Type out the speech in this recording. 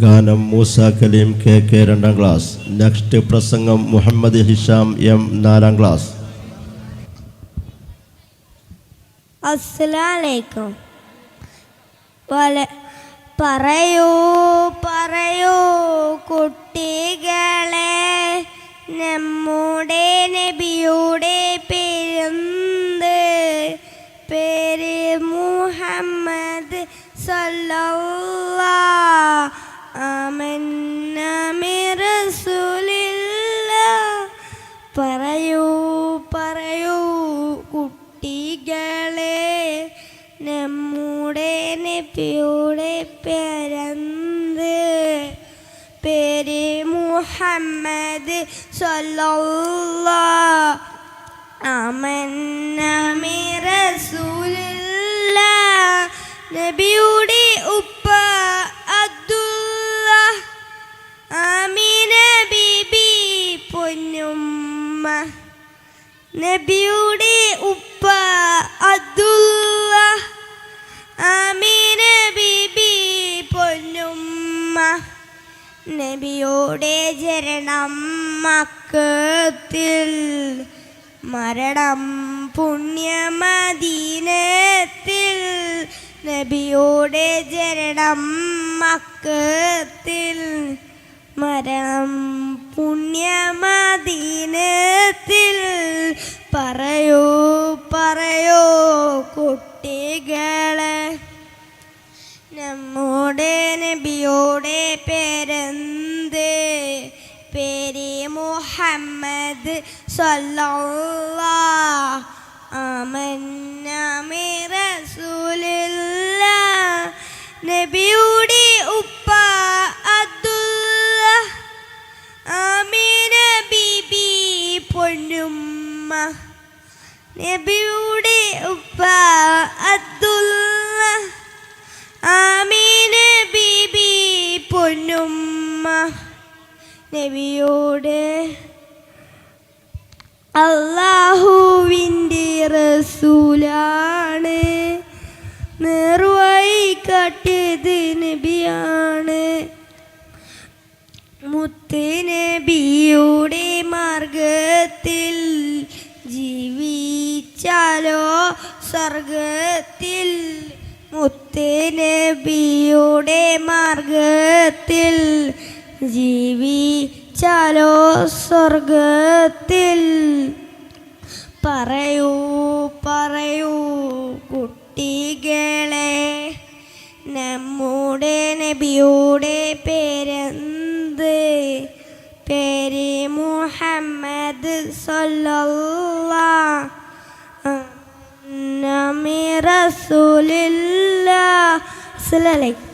ഗാനം Moosa Kaleem K K രണ്ടാം class. Next പ്രസംഗം മുഹമ്മദ് ഹിഷാം എം നാലാം ക്ലാസ്. അസ്സലാമലൈക്കും. പറയൂ പറയൂ കുട്ടികളെ നമ്മുടെ നബിയുടെ പേരെന്ത്? പേര് മുഹമ്മദ് സല്ലല്ലാ റസൂലില്ല പറയൂ പറയൂ കുട്ടികളെ നമ്മുടെ നബിയുടെ പേരെന്ത്. പേര് മുഹമ്മദ് സൊല്ല ആമന്നമി റസൂലില്ല നബിയുടെ പൊന്നുമ്മ നബിയുടെ ഉപ്പ അബ്ദുള്ള ആമീന ബിബി പൊന്നുമ്മ. നബിയുടെ ജരണം മക്കത്തിൽ. മരണം പുണ്യമദീനത്തിൽ. നബിയുടെ ജരണം മക്കത്തിൽ. മരണം പുണ്യമദീനത്തിൽ പറയൂ പറയൂ കുട്ടികളെ. നമ്മുടെ നബിയോടെ പേരെന്ത്? പേര് മുഹമ്മദ് സല്ലല്ലാ റസൂലില്ല നബിയുടെ പൊന്നുമ്മ നബിയുടെ ഉപ്പ അബ്ദുള്ള. ആമീന ബീബി പൊന്നുമ്മ. നബിയോട് അള്ളാഹുവിന്റെ റസൂലാണ്. നേർവഴി കാട്ടിയത് നബിയാണ്. മുത്ത് നബിയുടെ മാർഗത്തിൽ സ്വർഗത്തിൽ മുത്തിനബിയുടെ മാർഗത്തിൽ ജീവി ജീവിച്ചാലോ സ്വർഗത്തിൽ? പറയൂ പറയൂ കുട്ടികളെ നമ്മുടെ നബിയുടെ പേരെന്ത്? പേര് മുഹമ്മദ് നമി റസൂലില്ല അസ്സലാമു അലൈക്കും